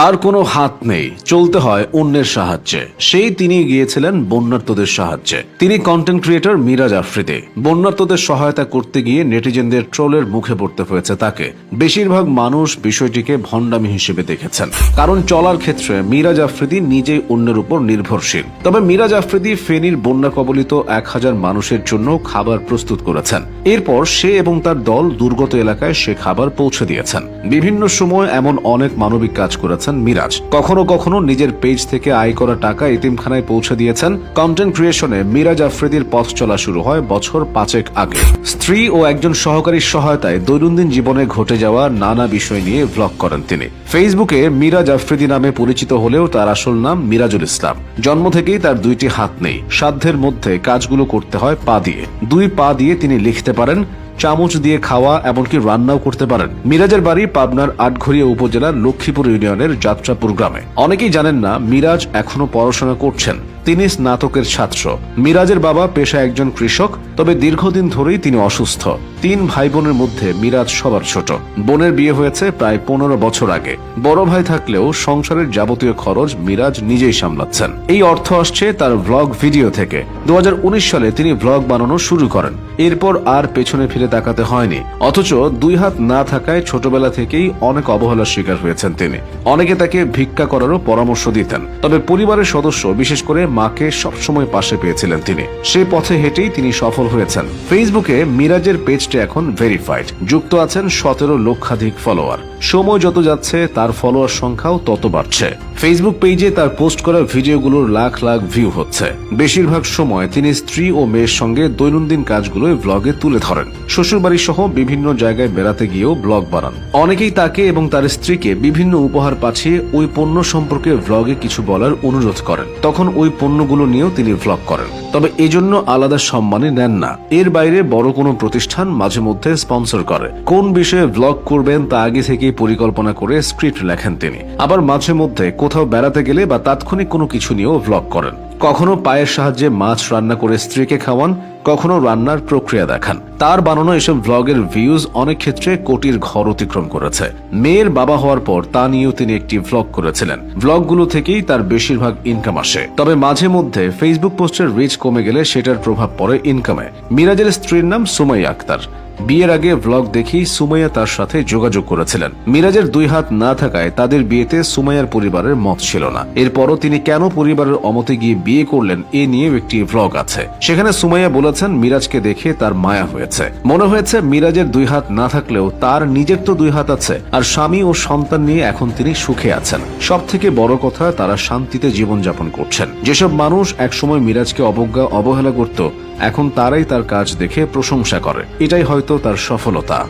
আর কোনো হাত নেই। চলতে হয় অন্যের সাহায্যে। সেই তিনি গিয়েছিলেন বন্যার্তদের সাহায্যে। তিনি কন্টেন্ট ক্রিয়েটর মিরাজ আফ্রিদি। বন্যার্তদের সহায়তা করতে গিয়ে নেটিজেনদের ট্রোলের মুখে পড়তে হয়েছে তাকে। বেশিরভাগ মানুষ বিষয়টিকে ভণ্ডামি হিসেবে দেখেছেন। কারণ চলার ক্ষেত্রে মিরাজ আফ্রিদি নিজেই অন্যের উপর নির্ভরশীল। তবে মিরাজ আফ্রিদি ফেনীর বন্যা কবলিত এক হাজার মানুষের জন্য খাবার প্রস্তুত করেছেন। এরপর সে এবং তার দল দুর্গত এলাকায় সে খাবার পৌঁছে দিয়েছেন। বিভিন্ন সময় এমন অনেক মানবিক কাজ করেছেন মিরাজ। কখনো কখনো নিজের পেজ থেকে আয় করা টাকা এতিমখানায় পৌঁছে দিয়েছেন। কন্টেন্ট ক্রিয়েশনে মিরাজ আফ্রিদির পথ চলা শুরু হয় বছর পাঁচেক আগে। স্ত্রী ও একজন সহকারীর সহায়তায় দৈনন্দিন জীবনে ঘটে যাওয়া নানা বিষয় নিয়ে ব্লগ করেন তিনি। ফেসবুকে মিরাজ আফ্রিদি নামে পরিচিত হলেও তার আসল নাম মিরাজুল ইসলাম। জন্ম থেকেই তার দুইটি হাত নেই। সাধ্যের মধ্যে কাজগুলো করতে হয় পা দিয়ে। দুই পা দিয়ে তিনি লিখতে পারেন, চামচ দিয়ে খাওয়া এমনকি রান্নাও করতে পারেন। মিরাজের বাড়ি পাবনার আটঘরিয়া উপজেলার লক্ষ্মীপুর ইউনিয়নের যাত্রাপুর গ্রামে। অনেকেই জানেন না, মিরাজ এখনও পড়াশোনা করছেন। তিনি স্নাতকের ছাত্র। মিরাজের বাবা পেশা একজন কৃষক তবে দীর্ঘদিন ধরেই তিনি অসুস্থ। তিন ভাই বোনের মধ্যে মিরাজ সবার ছোট। বোনের বিয়ে হয়েছে প্রায় পনেরো বছর আগে। বড় ভাই থাকলেও সংসারের যাবতীয় খরচ মিরাজ নিজেই সামলাচ্ছেন। এই অর্থ আসছে তার ভ্লগ ভিডিও থেকে। দু সালে তিনি ভ্লগ বানানো শুরু করেন। এরপর আর পেছনে ফিরে তাকাতে হয়নি। অথচ দুই হাত না থাকায় ছোটবেলা থেকেই অনেক অবহেলার শিকার হয়েছেন তিনি। অনেকে তাকে ভিক্ষা করারও পরামর্শ দিতেন। তবে পরিবারের সদস্য, বিশেষ করে মাকে, সবসময় পাশে পেয়েছিলেন তিনি। সে পথে হেঁটেই তিনি সফল হয়েছেন। ফেসবুকে মিরাজের পেজটি এখন ভেরিফাইড যুক্ত আছেন সতেরো লক্ষাধিক ফলোয়ার সময় যত যাচ্ছে, তার ফলোয়ার সংখ্যাও তত বাড়ছে। ফেসবুক পেজে তার পোস্ট করা ভিডিওগুলোর লাখ লাখ ভিউ হচ্ছে। বেশিরভাগ সময় তিনি স্ত্রী ও মেয়ের সঙ্গে দৈনন্দিন কাজগুলো ব্লগে তুলে ধরেন। শ্বশুরবাড়ি সহ বিভিন্ন জায়গায় বেড়াতে গিয়েও ব্লগ বানান। অনেকেই তাকে এবং তার স্ত্রীকে বিভিন্ন উপহার পাঠিয়ে ওই পণ্য সম্পর্কে ভ্লগে কিছু বলার অনুরোধ করেন। তখন ওই পণ্যগুলো নিয়েও তিনি ব্লগ করেন। তবে এজন্য আলাদা সম্মানই নেন না। এর বাইরে বড় কোনো প্রতিষ্ঠান মাঝে মধ্যে স্পন্সর করে। কোন বিষয়ে ভ্লগ করবেন তা আগে থেকেই পরিকল্পনা করে স্ক্রিপ্ট লেখেন তিনি। আবার মাঝে মধ্যে কোথাও বেড়াতে গেলে বা তাৎক্ষণিক কোনো কিছু নিয়েও ভ্লগ করেন। কখনো পায়ের সাহায্যে মাছ রান্না করে স্ত্রীকে খাওয়ান, কখনো রান্নার প্রক্রিয়া দেখান। তার বানানো এসব ভ্লগের ভিউজ অনেক ক্ষেত্রে কোটির ঘর অতিক্রম করেছে। মেয়ের বাবা হওয়ার পর তা নিয়েও তিনি একটি ভ্লগ করেছিলেন। ভ্লগগুলো থেকেই তার বেশিরভাগ ইনকাম আসে। তবে মাঝে মধ্যে ফেসবুক পোস্টের রিচ কমে গেলে সেটার প্রভাব পড়ে ইনকামে মিরাজের স্ত্রীর নাম সুমাই আক্তার। বিয়ের আগে ভ্লগ দেখেই সুমাইয়া তার সাথে যোগাযোগ করেছিলেন। মিরাজের দুই হাত না থাকায় তাদের বিয়েতে সুমাইয়ার পরিবারের মত ছিল না। এরপরও তিনি কেন পরিবারের অমতে গিয়ে বিয়ে করলেন, এ নিয়েও একটি ভ্লগ আছে। সেখানে সুমাইয়া বলেছেন, মিরাজকে দেখে তার মায়া হয়েছে। মনে হয়েছে, মিরাজের দুই হাত না থাকলেও তার নিজের তো দুই হাত আছে, আর স্বামী ও সন্তান নিয়ে এখন তিনি সুখে আছেন। সব থেকে বড় কথা, তারা শান্তিতে জীবনযাপন করছেন। যেসব মানুষ একসময় মিরাজকে অবজ্ঞা, অবহেলা করত এখন তারাই তার কাজ দেখে প্রশংসা করে। এটাই হয়তো তার সফলতা।